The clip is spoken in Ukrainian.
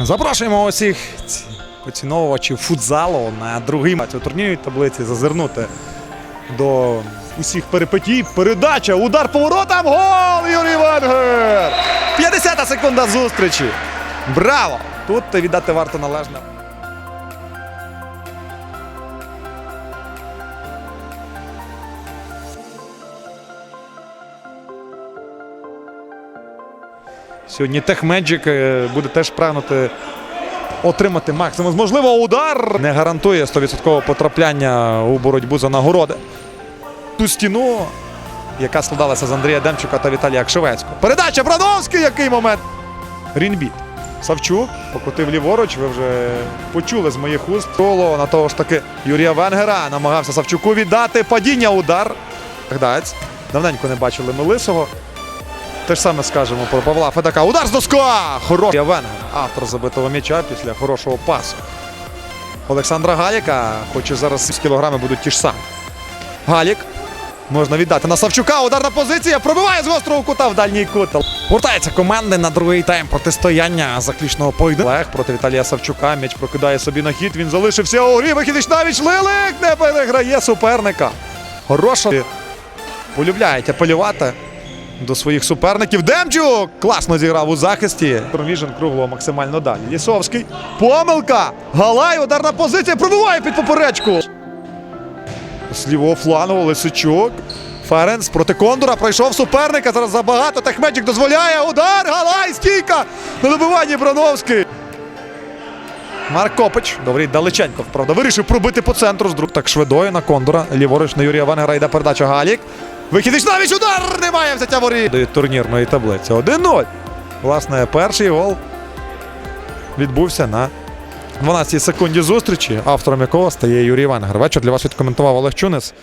Запрошуємо усіх поціновувачів футзалу на другий матч у турнірній таблиці зазирнути до усіх перипетій. Передача, удар по воротам, гол Юрій Венгер! 50 секунда зустрічі. Браво! Тут віддати варто належне. Сьогодні Техмеджик е, буде теж прагнути отримати максимум з можливого удар. Не гарантує 100% потрапляння у боротьбу за нагороди. Ту стіну, яка складалася з Андрія Демчука та Віталія Кшевецького. Передача Брановський, який момент. Рінбіт. Савчук покотив ліворуч. Ви вже почули з моїх уст. Коло на того ж таки Юрія Венгера намагався Савчуку віддати. Падіння удар. Гдаєць. Давненько не бачили Мелисого. Те ж саме скажемо про Павла Федака. Удар з доска! Хороший Венгер. Автор забитого м'яча після хорошого пасу. Олександра Галіка. Хоче зараз з кілограми будуть ті ж самі. Галік. Можна віддати на Савчука. Ударна позиція. Пробиває з гострого кута в дальній кут. Повертається команди на другий тайм протистояння заключного поєдинку. Олег проти Віталія Савчука. М'яч прокидає собі на хід. Він залишився у грі. Вихідич навіть Лилик не переграє суперника. Хороша. Полюбляють апелювати до своїх суперників. Демчук класно зіграв у захисті. Проміжен круглого максимально далі. Лісовський. Помилка. Галай, ударна позиція. Пробиває під поперечку. З лівого флангу Лисичук. Ференс проти Кондура пройшов суперника. Зараз забагато. Техмеджик дозволяє. Удар. Галай. Стійка. На добиванні Брановський. Марк Копич. Добрий Далеченко. Правда, вирішив пробити по центру. З друг так швидою на Кондура. Ліворуч на Юрія Венгера йде передача Галік. Вихідич навіть удар! Немає взяття ворі. До турнірної таблиці. 1-0. Власне, перший гол відбувся на 12 секунді зустрічі, автором якого стає Юрій Іван Вечір для вас відкоментував Олег Чунес.